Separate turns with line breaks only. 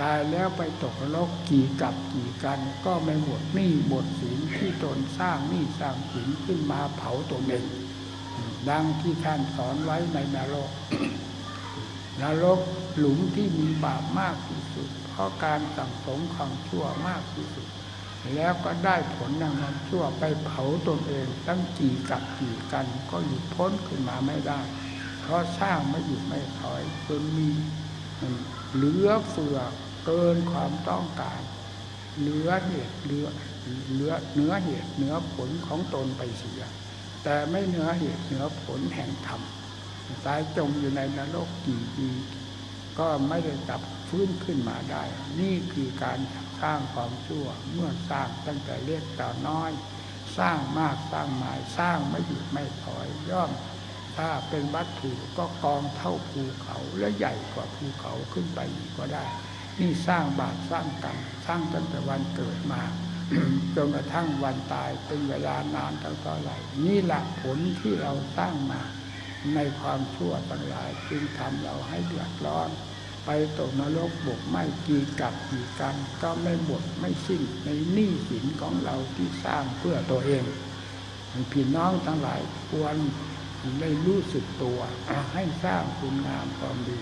ตายแล้วไปตกนรกกี่กับกี่กัน ก็ไม่หมดหนี้หมดสินที่ตนสร้างหนี้สร้างสินขึ้นมาเผาตัวเองดังที่ท่านสอนไว้ในนรกนรกหลุมที่มีบาปมากที่สุด เพราะการสั่งสมความชั่วมากที่สุด แล้วก็ได้ผลอย่างนั้นชั่วไปเผาตนเอง ตั้งกี่กับกี่กัน ก็หยุดพ้นขึ้นมาไม่ได้ เพราะสร้างไม่หยุดไม่ถอยจนมีเหลือเฟือ เกินความต้องการเหลือเหตุเหลือเหลือเหนือเหตุเหนือผลของตนไปเสีย แต่ไม่เหนือเหตุเหนือผลแห่งธรรมตายจมอยู่ในนรกกี่ปีก็ไม่ได้กลับฟื้นขึ้นมาได้ นี่คือการสร้างความชั่วเมื่อสร้างตั้งแต่เล็กแต่น้อย สร้างมากสร้างหมายสร้างไม่หยุดไม่ถอยย่อมถ้าเป็นวัตถุก็กองเท่าภูเขาและใหญ่กว่าภูเขาขึ้นไปอีกก็ได้ นี่สร้างบาปสร้างกรรมสร้างตั้งแต่วันเกิดมาจนกระทั่งวันตายเป็นเวลานานตั้งเท่าไหร่นี่แหละผลที่เราสร้างมาในความชั่วทั้งหลายจึงทำเราให้เดือดร้อน ไปตกนรกบกไหม่กี่กับกี่กันก็ไม่หมดไม่สิ้นในหนี้สินของเราที่สร้างเพื่อตัวเองพี่น้องทั้งหลายควรได้รู้สึกตัวให้สร้างคุณงามความดี